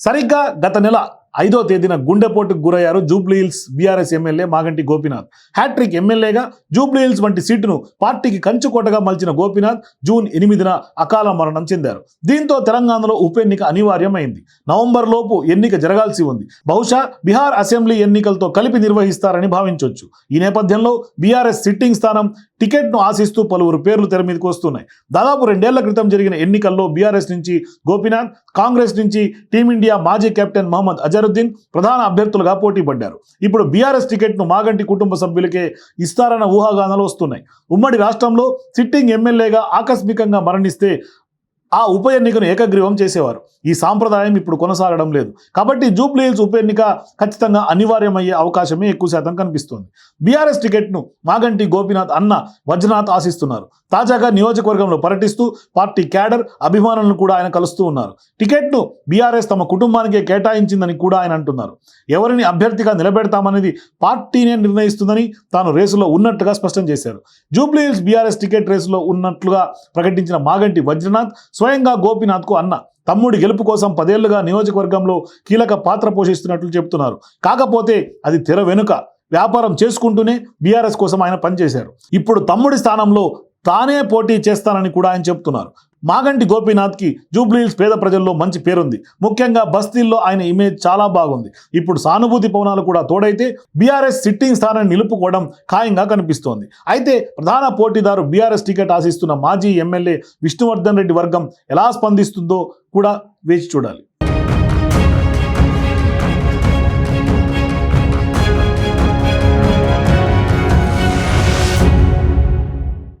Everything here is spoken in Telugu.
సరిగ్గా గత నెల ఐదో తేదీన గుండెపోటుకు గురయ్యారు Jubilee Hills B R S M L A Maganti Gopinath. Hattrick ఎమ్మెల్యేగా జూబ్లీహిల్స్ వంటి సీటును పార్టీకి కంచుకోటగా మలిచిన గోపీనాథ్ జూన్ ఎనిమిదిన అకాల మరణం చెందారు. దీంతో తెలంగాణలో ఉప ఎన్నిక అనివార్యమైంది. నవంబర్ లోపు ఎన్నిక జరగాల్సి ఉంది. బహుశా బీహార్ అసెంబ్లీ ఎన్నికలతో కలిపి నిర్వహిస్తారని భావించవచ్చు ఈ నేపథ్యంలో బీఆర్ఎస్ సిట్టింగ్ స్థానం టికెట్ను ఆశిస్తూ పలువురు పేర్లు తెర మీదకి వస్తున్నాయి. దాదాపు రెండేళ్ళ క్రితం జరిగిన ఎన్నికల్లో బీఆర్ఎస్ నుంచి గోపీనాథ్ కాంగ్రెస్ నుంచి టీమిండియా మాజీ కెప్టెన్ మహమ్మద్ అజర్ అజరుద్దీన్ ప్రధాన అభ్యర్థులుగా పోటీ పడ్డారు ఇప్పుడు బీఆర్ఎస్ టికెట్ను మాగంటి కుటుంబ సభ్యులకే ఇస్తారన్న ఊహాగానాలు వస్తున్నాయి. ఉమ్మడి రాష్ట్రంలో సిట్టింగ్ ఎమ్మెల్యేగా ఆకస్మికంగా మరణిస్తే ఆ ఉప ఎన్నికను ఏకగ్రీవం చేసేవారు. ఈ సాంప్రదాయం ఇప్పుడు కొనసాగడం లేదు. కాబట్టి జూబ్లీహిల్స్ ఉప ఎన్నిక ఖచ్చితంగా అనివార్యమయ్యే అవకాశమే ఎక్కువ శాతం కనిపిస్తోంది. బీఆర్ఎస్ టికెట్ను మాగంటి గోపీనాథ్ అన్న వజ్రనాథ్ ఆశిస్తున్నారు. తాజాగా నియోజకవర్గంలో పర్యటిస్తూ పార్టీ క్యాడర్ అభిమానులను కూడా ఆయన కలుస్తూ ఉన్నారు. టికెట్ను బీఆర్ఎస్ తమ కుటుంబానికే కేటాయించిందని కూడా ఆయన అంటున్నారు. ఎవరిని అభ్యర్థిగా నిలబెడతామనేది పార్టీనే నిర్ణయిస్తుందని తాను రేసులో ఉన్నట్టుగా స్పష్టం చేశారు. జూబ్లీహిల్స్ బీఆర్ఎస్ టికెట్ రేసులో ఉన్నట్లుగా ప్రకటించిన మాగంటి వజ్రనాథ్ స్వయంగా గోపీనాథ్కు అన్న. తమ్ముడి గెలుపు కోసం పదేళ్ళుగా నియోజకవర్గంలో కీలక పాత్ర పోషిస్తున్నట్లు చెబుతున్నారు. కాకపోతే అది తెర వెనుక. వ్యాపారం చేసుకుంటూనే బీఆర్ఎస్ కోసం ఆయన పనిచేశారు. ఇప్పుడు తమ్ముడి స్థానంలో తానే పోటీ చేస్తానని కూడా ఆయన చెప్తున్నారు మాగంటి గోపీనాథ్కి జూబ్లీహిల్స్ పేద ప్రజల్లో మంచి పేరుంది. ముఖ్యంగా బస్తీల్లో ఆయన ఇమేజ్ చాలా బాగుంది. ఇప్పుడు సానుభూతి పవనాలు కూడా తోడైతే బీఆర్ఎస్ సిట్టింగ్ స్థానాన్ని నిలుపుకోవడం ఖాయంగా కనిపిస్తోంది. అయితే ప్రధాన పోటీదారు బీఆర్ఎస్ టికెట్ ఆశిస్తున్న మాజీ ఎమ్మెల్యే విష్ణువర్ధన్ రెడ్డి వర్గం ఎలా స్పందిస్తుందో కూడా వేచి చూడాలి.